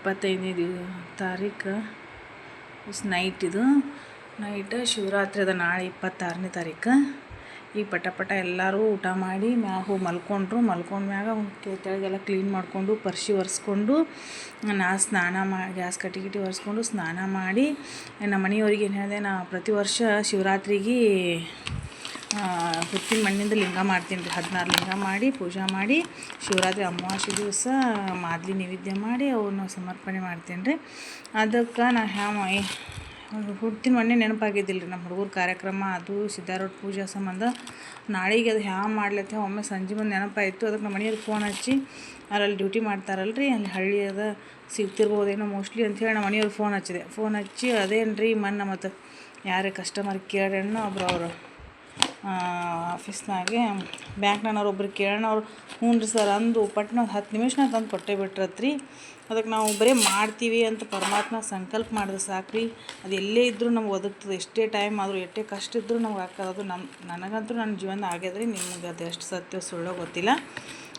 ಇಪ್ಪತ್ತೈದನೇ ದಿವ ತಾರೀಕು ನೈಟ್ ಇದು. ನೈಟ್ ಶಿವರಾತ್ರಿ ಅದ ನಾಳೆ ಇಪ್ಪತ್ತಾರನೇ ತಾರೀಕು ಈ ಪಟ ಪಟ ಎಲ್ಲರೂ ಊಟ ಮಾಡಿ ಮ್ಯಾಗ ಹೋಗಿ ಮಲ್ಕೊಂಡ್ರು. ಮಲ್ಕೊಂಡ್ಮ್ಯಾಗ ಮ್ಯಾಗ ಕೆಳಗೆಲ್ಲ ಕ್ಲೀನ್ ಮಾಡಿಕೊಂಡು, ಪರ್ಶಿ ಒರೆಸ್ಕೊಂಡು, ನಾ ಸ್ನಾನ ಮಾ, ಗ್ಯಾಸ್ ಕಟ್ಟಿ ಗಿಟ್ಟಿ ಒರೆಸ್ಕೊಂಡು ಸ್ನಾನ ಮಾಡಿ. ನಮ್ಮ ಮನೆಯವ್ರಿಗೆ ಏನು ಹೇಳಿದೆ, ನಾ ಪ್ರತಿ ವರ್ಷ ಶಿವರಾತ್ರಿಗೆ ಹುತ್ತಿನ ಮಣ್ಣಿಂದ ಲಿಂಗ ಮಾಡ್ತೀನಿ ರೀ. ಹದಿನಾರು ಲಿಂಗ ಮಾಡಿ, ಪೂಜೆ ಮಾಡಿ, ಶಿವರಾತ್ರಿ ಅಮಾವಾಸ್ಯೆ ದಿವಸ ಮಾದಲಿ ನೈವೇದ್ಯ ಮಾಡಿ ಅವನ್ನ ಸಮರ್ಪಣೆ ಮಾಡ್ತೀನಿ ರೀ. ಅದಕ್ಕೆ ನಾ ಹ್ಯಾವ ಹುಟ್ಟಿನ ಮೊನ್ನೆ ನೆನಪಾಗಿದ್ದಿಲ್ಲ ರೀ. ನಮ್ಮ ಹುಡುಗರ ಕಾರ್ಯಕ್ರಮ ಅದು, ಸಿದ್ಧಾರೂಢ ಪೂಜಾ ಸಂಬಂಧ. ನಾಳೆಗೆ ಅದು ಹ್ಯಾಮ್ ಮಾಡ್ಲತ್ತೆ, ಒಮ್ಮೆ ಸಂಜೆ ಬಂದು ನೆನಪಾಯಿತು. ಅದಕ್ಕೆ ನಮ್ಮ ಮನೆಯವ್ರಿಗೆ ಫೋನ್ ಹಚ್ಚಿ ಅಲ್ಲಿ ಡ್ಯೂಟಿ ಮಾಡ್ತಾರಲ್ಲ ರೀ, ಅಲ್ಲಿ ಹಳ್ಳಿ ಅದ ಸಿಗ್ತಿರ್ಬೋದೇನೋ ಮೋಸ್ಟ್ಲಿ ಅಂಥೇಳಿ ನಮ್ಮ ಮನೆಯವ್ರಿಗೆ ಫೋನ್ ಹಚ್ಚಿದೆ. ಫೋನ್ ಹಚ್ಚಿ ಅದೇನು ರೀ ಮೊನ್ನೆ ಮತ್ತು ಯಾರೇ ಕಸ್ಟಮರ್ ಕೇಳೋಣ ಒಬ್ರು ಅವರು. ಆಫೀಸ್ನಾಗೆ ಬ್ಯಾಂಕ್ನವ್ರು ಒಬ್ರು ಕೇಳೋಣ ಅವ್ರು ಹ್ಞೂ ರೀ ಸರ್ ಅಂದು, ಪಟ್ನ ಒಂದು ಹತ್ತು ನಿಮಿಷನಾಗ ತಂದು ಕೊಟ್ಟೇ ಬಿಟ್ರತ್ರಿ. ಅದಕ್ಕೆ ನಾವು ಬರೀ ಮಾಡ್ತೀವಿ ಅಂತ ಪರಮಾತ್ಮ ಸಂಕಲ್ಪ ಮಾಡಿದ್ರೆ ಸಾಕು ರೀ ಅದು ಎಲ್ಲೇ ಇದ್ದರೂ ನಮ್ಗೆ ಒದಗ್ತದೆ. ಎಷ್ಟೇ ಟೈಮ್ ಆದರೂ, ಎಷ್ಟೇ ಕಷ್ಟ ಇದ್ದರೂ ನಮ್ಗೆ ಹಾಕೋದು ನಮ್ಮ ನನಗಂತೂ ನನ್ನ ಜೀವನ ಆಗ್ಯದ್ರಿ ನಿಮ್ಗೆ ಅದು ಎಷ್ಟು ಸತ್ಯ ಸುಳ್ಳೋ ಗೊತ್ತಿಲ್ಲ.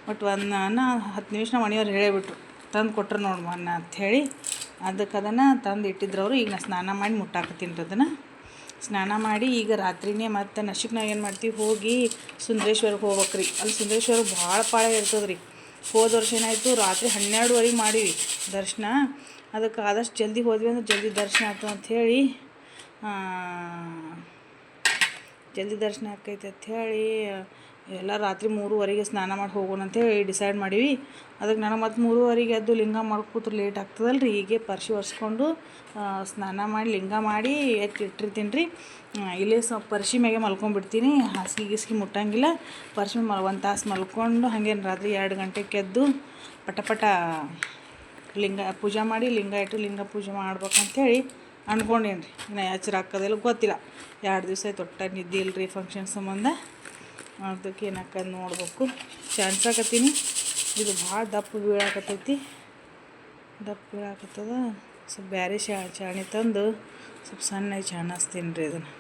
ಬಟ್ ಒಂದು ನಾನು ಹತ್ತು ನಿಮಿಷ ಮನೆಯವ್ರು ಹೇಳೇಬಿಟ್ರು ತಂದು ಕೊಟ್ರು ನೋಡಮ್ಮ ಅಂತ ಅಂಥೇಳಿ ಅದಕ್ಕೆ ಅದನ್ನು ತಂದು ಇಟ್ಟಿದ್ರು ಈಗ ನಾನು ಸ್ನಾನ ಮಾಡಿ ಮುಟ್ಟಾಕತ್ತೀನಿ ಅದನ್ನು. ಸ್ನಾನ ಮಾಡಿ ಈಗ ರಾತ್ರಿನೇ ಮತ್ತು ನಾವು ಏನು ಮಾಡ್ತೀವಿ? ಹೋಗಿ ಸುಂದ್ರೇಶ್ವರಕ್ಕೆ ಹೋಗ್ಬೇಕು ರೀ ಅಲ್ಲಿ ಸುಂದರೇಶ್ವರ ಭಾಳ ಪಾಳ ಇರ್ತದೆ ರೀ ಹೋದ ವರ್ಷ ಏನಾಯಿತು? ರಾತ್ರಿ ಹನ್ನೆರಡುವರೆಗೆ ಮಾಡೀವಿ ದರ್ಶನ. ಅದಕ್ಕೆ ಆದಷ್ಟು ಜಲ್ದಿ ಹೋದ್ವಿ ಅಂದ್ರೆ ಜಲ್ದಿ ದರ್ಶನ ಆಯ್ತು ಅಂಥೇಳಿ ಜಲ್ದಿ ದರ್ಶನ ಆಕೈತೆ ಅಂಥೇಳಿ ಎಲ್ಲ ರಾತ್ರಿ ಮೂರುವರೆಗೆ ಸ್ನಾನ ಮಾಡಿ ಹೋಗೋಣ ಅಂತೇಳಿ ಡಿಸೈಡ್ ಮಾಡೀವಿ. ಅದಕ್ಕೆ ನನಗೆ ಮತ್ತು ಮೂರುವರೆಗೆ ಎದ್ದು ಲಿಂಗ ಮಾಡ್ಕೊತ್ರೆ ಲೇಟ್ ಆಗ್ತದಲ್ಲ ರೀ ಹೀಗೆ ಪರ್ಶಿ ಒರೆಸ್ಕೊಂಡು ಸ್ನಾನ ಮಾಡಿ ಲಿಂಗ ಮಾಡಿ ಎತ್ತಿ ಇಟ್ಟಿರ್ತೀನಿ ರೀ ಇಲ್ಲೇ ಸ್ವಲ್ಪ ಪರ್ಶಿ ಮ್ಯಾಗೆ ಮಲ್ಕೊಂಡ್ಬಿಡ್ತೀನಿ. ಹಾಸಿಗೆ ಗೀಸಿಗೆ ಮುಟ್ಟಂಗಿಲ್ಲ. ಪರ್ಶಿ ಮ ಒಂದು ತಾಸು ಮಲ್ಕೊಂಡು ಹಾಗೇನು ರಾತ್ರಿ ಎರಡು ಗಂಟೆಗೆ ಎದ್ದು ಪಟ ಪಟ ಲಿಂಗ ಪೂಜೆ ಮಾಡಿ, ಲಿಂಗ ಇಟ್ಟು ಲಿಂಗ ಪೂಜೆ ಮಾಡ್ಬೇಕಂತೇಳಿ ಅಂದ್ಕೊಂಡೇನಿ ರೀ ನಾ ಎಚ್ಚರ ಹಾಕೋದಿಲ್ಲ ಗೊತ್ತಿಲ್ಲ. ಎರಡು ದಿವಸ ಆಯ್ತು ಒಟ್ಟ ನಿದ್ದೆ ಇಲ್ಲ ರೀ ಫಂಕ್ಷನ್ ಸಂಬಂಧ. ಅದಕ್ಕೆ ಏನಕ್ಕ ನೋಡ್ಬೇಕು. ಚಾನ್ಸಾಕತ್ತೀನಿ ಇದು ಭಾಳ ದಪ್ಪ ಬೀಳಾಕತ್ತೈತಿ. ದಪ್ಪ ಬೀಳಾಕತ್ತದ. ಸ್ವಲ್ಪ ಬ್ಯಾರೆ ಶಾ, ಚಾಣಿ ತಂದು ಸ್ವಲ್ಪ ಸಣ್ಣಗೆ ಚಾಣಿಸ್ತೀನಿ ರೀ ಇದನ್ನು.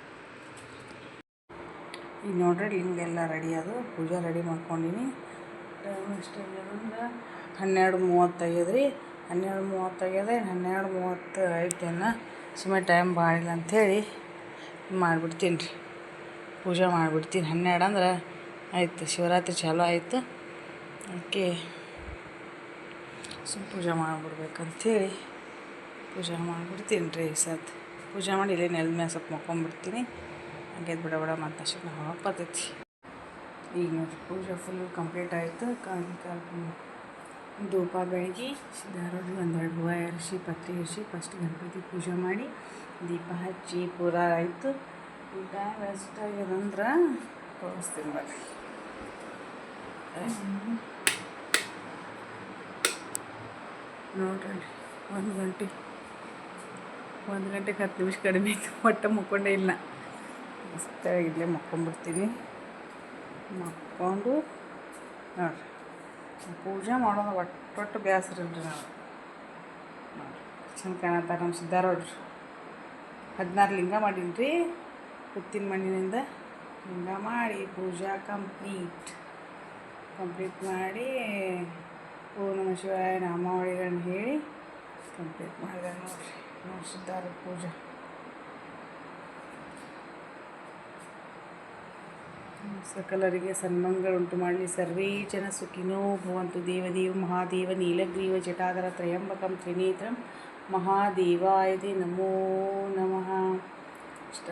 ಈಗ ನೋಡ್ರಿ ಹಿಂಗೆಲ್ಲ ರೆಡಿ ಅದು. ಪೂಜೆ ರೆಡಿ ಮಾಡ್ಕೊಂಡಿನಿ. ಟೈಮ್ ಎಷ್ಟಾಗ್ಯದಂದ್ರೆ ಹನ್ನೆರಡು ಮೂವತ್ತೈದು ರೀ. ಹನ್ನೆರಡು ಮೂವತ್ತೈದು, ಹನ್ನೆರಡು ಮೂವತ್ತು ಐತೇನ ಸುಮ್ಮನೆ ಟೈಮ್ ಭಾಳ ಇಲ್ಲ ಅಂಥೇಳಿ ಮಾಡಿಬಿಡ್ತೀನಿ ರೀ. ಪೂಜೆ ಮಾಡಿಬಿಡ್ತೀನಿ. ಹನ್ನೆರಡು ಅಂದ್ರೆ ಆಯ್ತು, ಶಿವರಾತ್ರಿ ಚಾಲೂ ಆಯಿತು. ಅದಕ್ಕೆ ಸುಮ್ಮ ಪೂಜೆ ಮಾಡಿಬಿಡ್ಬೇಕಂಥೇಳಿ ಪೂಜೆ ಮಾಡಿಬಿಡ್ತೀನಿ ರೀ ಸತ್. ಪೂಜೆ ಮಾಡಿ ಇಲ್ಲಿ ನೆಲದ ಮೇಲೆ ಸ್ವಲ್ಪ ಮಕ್ಕೊಂಬಿಡ್ತೀನಿ. ಹಂಗೆ ಬಿಡ ಬಿಡ ಮತ್ತೆ ಅಷ್ಟು ಹೊರಗೆ ಈಗ ಪೂಜೆ ಫುಲ್ ಕಂಪ್ಲೀಟ್ ಆಯಿತು. ಧೂಪ ಬೆಳಗ್ಗೆ ಸಿದ್ಧಾರೂಢಿ ಒಂದೆರಡು ಹೂವು ಎರಿಸಿ ಪತ್ರಿ ಎರಿಸಿ ಫಸ್ಟ್ ಗಣಪತಿ ಪೂಜೆ ಮಾಡಿ ದೀಪ ಹಚ್ಚಿ ಪೂರ ಆಯಿತು. ಊಟ ವೆಸ್ಟ್ ಆಗ್ಯದಂದ್ರೆ ತೋರಿಸ್ತೀನಿ ಬರ್ರಿ ನೋಡ್ರಿ ಒಂದು ಗಂಟೆ, ಒಂದು ಗಂಟೆಗೆ ಹತ್ತು ನಿಮಿಷ ಕಡಿಮೆ ಇತ್ತು ಒಟ್ಟು ಮುಕ್ಕೊಂಡೇ ಇಲ್ಲ. ಮಸ್ತ ಇಲ್ಲೇ ಮಕ್ಕೊಂಡ್ಬಿಡ್ತೀನಿ. ಮಕ್ಕೊಂಡು ನೋಡ್ರಿ. ಪೂಜೆ ಮಾಡೋದು ಒಟ್ಟು ಒಟ್ಟು ಬೇಸರ ಇಲ್ರಿ ನಾವು ನೋಡ್ರಿ. ಚಂದ ಕಾಣತ್ತಾರ ನಮ್ಮ ಸಿದ್ಧಾರೋಡ್ರಿ ಹದಿನಾರು ಲಿಂಗ ಮಾಡೀನಿ ರೀ ಉತ್ತಿನ ಮಣ್ಣಿನಿಂದ ಲಿಂಗ ಮಾಡಿ ಪೂಜಾ ಕಂಪ್ಲೀಟ್. ಕಂಪ್ಲೀಟ್ ಮಾಡಿ, ಓ ನಮ ಶಿವಾಯ ನಾಮಾವಳಿಗಳನ್ನ ಹೇಳಿ ಕಂಪ್ಲೀಟ್ ಮಾಡಿದೆ ನೋಡಿ ಸಿದ್ಧಾರೂಢ ಪೂಜೆ. ಸಕಲರಿಗೆ ಸನ್ಮಂಗಳುಂಟು ಮಾಡಲಿ ಸರ್ವೇ ಜನ ಸುಖಿನೋ ಭವಂತು ದೇವದೇವ ಮಹಾದೇವ ನೀಲಗ್ರೀವ ಜಟಾಧರ ತ್ರಯಂಬಕಂ ತ್ರಿನೇತ್ರಂ ಮಹಾದೇವಾಯದೆ ನಮೋ ನಮಃ. ಇಷ್ಟ